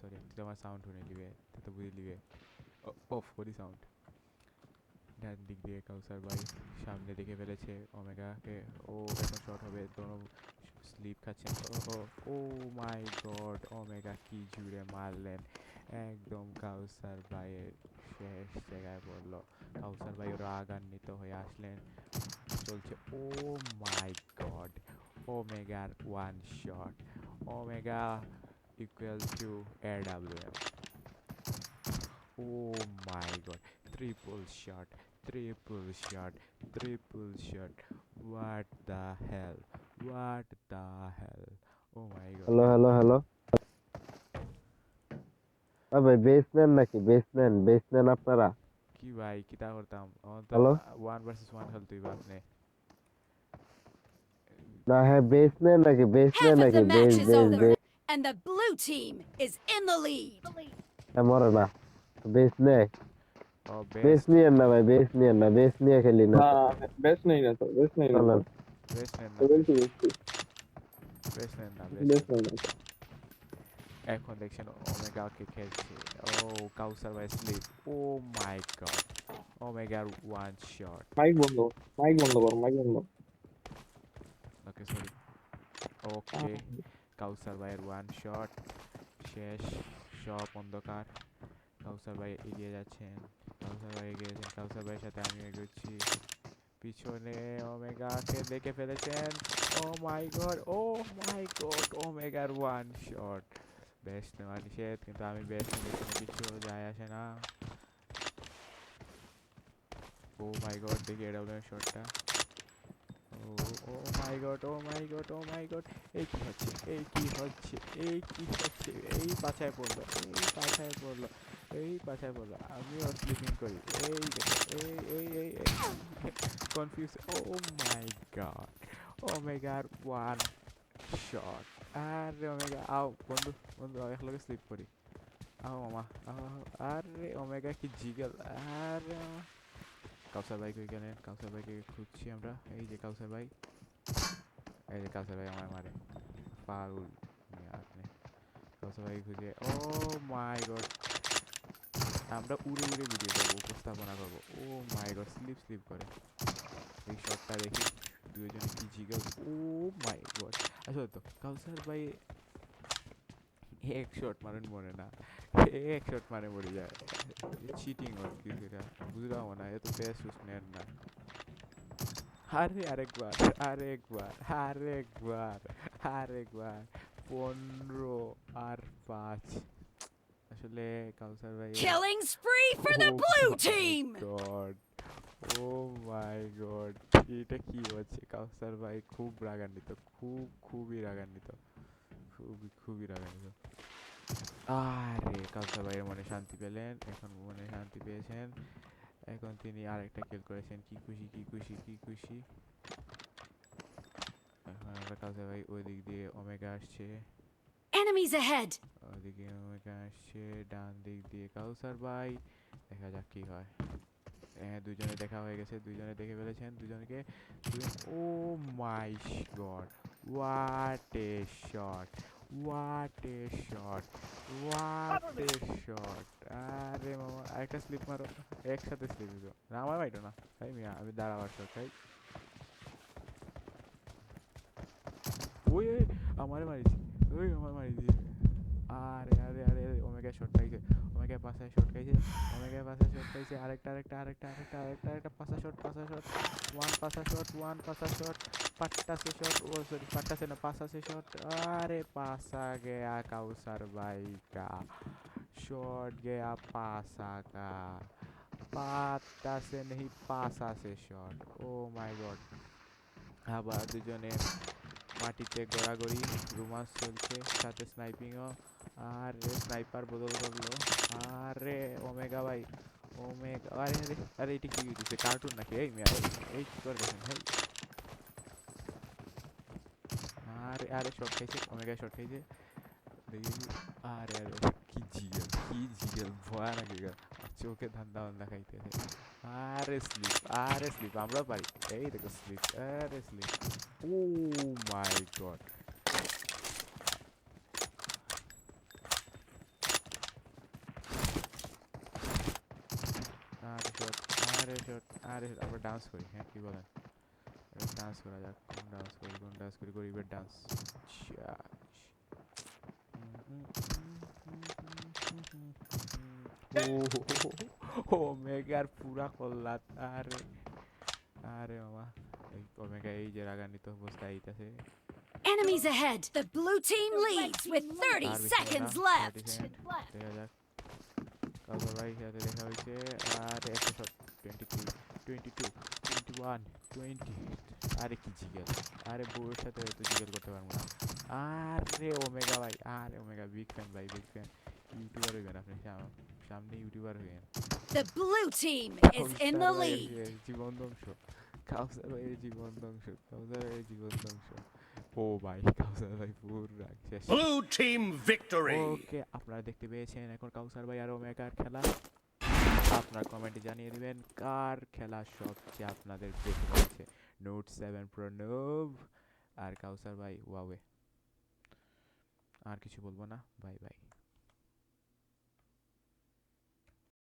Sorry আমার sound শুনে নিবে তুই তো বুঝে নিবে অফ করি সাউন্ড ডান দিক দিয়ে কাউসার ভাই সামনে দেখে ফেলেছে ওমেগাকে ও, এখন শর্ট হবে। দোনো স্লিপ খাচ্ছেন ও ও মাই গড ওমেগা কি জুড়ে মারলেন। একদম কাউসার ভাইয়ের শেষ জায়গায় পড়ল। কাউসার ভাই রাগান্বিত হয়ে আসলেন। চলছে oh my god ওমেগার one shot Omega Equal to air WM oh my god triple shot triple shot triple shot what the hell what the hell oh my god hello hello hello ভাই base নেন নাকি base নেন base নেন আপনারা কি ভাই কিতা করতাম আমার তো Hello? ওয়ান ভার্সেস ওয়ান খেলতেই বা আপনি না হ্যাঁ বেস নেন নাকি বেস নেন Half of নাকি the base match is base over, base and the blue team is in the lead. হ্যাঁ মরে না বেস নেয় ও বেস বেস্ট নিয়েন না ভাই বেস নিয়েন না বেস নিয়ে খেলি না না বেস্ট নেই না তো বেস্ট নেই না চলেন বেস্ট নেন না বলছি বলছি বেস্ট নেন না বেস্ট বেস্ট নেই না এখন দেখছেন ওমেগাকে খেলছে ও কাউসার ভাই স্লিপ ও মাই গড ওমেগার ওয়ান শট মাইক বন্ধ মাইক বন্ধ কর মাইক বন্ধ ওকে সরি ওকে কাউসার ভাইয়ের ওয়ান শট শেষ সব অন্ধকার কাউসার ভাই এগিয়ে যাচ্ছেন। কাউসার ভাই এগিয়ে যাচ্ছেন। কাউসার ভাইয়ের সাথে আমি এগোচ্ছি। পিছনে ওমেগাকে দেখে ফেলেছেন। Oh my god oh my god ওমেগার ওয়ান শট বেস্ট নেওয়া নিষেধ, কিন্তু আমি নিয়েছি কিছু যায় আসে না। ও মাই গড দেখি এডাব্লিউ শটটা oh O my god oh my god oh my god এই কি হচ্ছে? এই কি হচ্ছে? এই কি হচ্ছে? এই পাছায় পড়ল এই পাছায় পড়ল এই পাছায় পড়ল। আমিও স্লিপিং করি। এই এই এই এই কনফিউজ ও মাই গড ওমেগার ওয়ান শট আরে ওমেগা আও বন্ধু বন্ধু আও একলগে স্লিপ করি। আও মামা। আও, আরে ওমেগা কি জিগেল। আরে মামা। কাউসার ভাই গেলেন কাউসার ভাইকে খুঁজছি আমরা। এই যে কাউসার ভাই এই যে কাউসার ভাই আমার মারে। পাগল। কাউসার ভাই খুঁজে। Oh my god. আমরা উড়ে উড়ে ভিডিও করব উপস্থাপনা করব। Oh my god, slip slip করে। এই শটটা দেখি। দুজনে কি জিগল ও মাই গড। আসলে তো কাউসার ভাই এক শট মারেন মরে না এক শট মারে মরে যায় চিটিং ওর কি সেটা বুঝলাম না এত বেশ নেন না আরে আরেকবার আরেকবার আরেকবার আরেকবার পনেরো আর পাঁচ আসলে কাউসার ভাই Killing spree for the blue team! God oh my god এটা কি হচ্ছে কাউসার ভাই খুব রাগান্বিত খুব খুবই রাগান্বিত খুবই খুবই রাগান্বিত। আরে কাউসার ভাইয়ের মনে শান্তি পেলেন এখন মনে শান্তি পেয়েছেন। এখন তিনি আরেকটা কিল করেছেন। কি খুশি কি খুশি কি খুশি। এখন আমরা কাউসার ভাই ওই দিক দিয়ে ওমেগা আসছে। Enemies ahead! ওদিকে ওমেগা আসছে ডান দিক দিয়ে কাউসার ভাই। দেখা যাক কি হয়। হ্যাঁ দুজনে দেখা হয়ে গেছে দুজনে দেখে ফেলেছেন দুজনকে। ও my god what a shot. What a shot what a shot আরে মামা আরেকটা স্লিপ মারো একসাথে স্লিপ দিও না আমার মাইটো না তাই মিয়া আমি দাঁড়াবার শট তাই ওই ওই আমারে মারিছি ওই আমার মারিছি আরে আরে আরে আরে, ওমেগা শর্ট খাইছে ওমেগা পাশে শর্ট খাইছে, ওমেগা পাশে শর্ট খাইছে আরেকটা আরেকটা আরেকটা আরেকটা আরেকটা আরেকটা Pasha shot Pasha shot one Pasha shot one Pasha shot পাট্টা পাট্টাসে শর্ট ও সরি পাট্টাসে না পাশাসে শর্ট আরে পাশা গেয়া কাউসার বাইকা শর্ট গেয়া পাশা কা পাতা সে নেই পাশা সে শট ও মাই গড আবার দুজনে মাটিতে গড়াগড়ি রুমাস চলছে, সাথে স্নাইপিংও আর স্নাইপার বদল করল। আরে ওমেগা ভাই ওমেগা আরে আরে আরে এটা কি দিচ্ছে কার্টুন নাকি? এই মিয়া এই, কি করে দেখেন? হেই। আরে আরে শর্ট খাইছে ওমেগা শর্ট খাইছে। আরে আরে কি জিগেল কি জিগেল ভয় নাকি গা চোখে ধান্দা বান্দা খাইতেছে। আরে স্লিপ আরে স্লিপ আমরা পারি। এই দেখো স্লিপ আরে স্লিপ। ও মাই গড আরে শট আরে আবার ডান্স করি হ্যাঁ কি বলেন? ডান্স করা যাক কোন ডান্স করি কোন ডান্স করি গরিবের ডান্স ও মেগার পুরা কল্লাত আরে আরে মামা এই ওমেগা এই যে রাগান্বিত অবস্থায় আইতাছে। Enemies ahead. The blue team leads with 30 আর বেশি seconds না, left. 30 সেকেন্ড। দেখা যাক। কাউসার ভাই সাথে দেখা হয়েছে আর একটা shot twenty three twenty two twenty one twenty আরে কি জিগেল আরে বউয়ের সাথে হয়তো জিগেল করতে পারব না। আরে ওমেগা ভাই আরে ওমেগা বিগ ফ্যান ভাই বিগ ফ্যান ইউটিউবার হইবেন আপনি সামনে ইউটিউবার হইবেন The blue team is in the lead. জীবন ধ্বংস। কাউসার ভাইয়ের জীবন ধ্বংস কাউসার ভাইয়ের জীবন ধ্বংস। ও ভাই কাউসার ভাই পুরা শেষ। Blue team victory. ওকে আপনারা দেখতে পেয়েছেন এখন কাউসার ভাই আর ওমেগার খেলা। আপনার কমেন্টে জানিয়ে দিবেন কার খেলা সবচেয়ে আপনাদের বেশি লাগছে নোট সেভেন প্রো নোভ আর কাউসার ভাই ওয়াওয়ে আর কিছু বলব না? Bye bye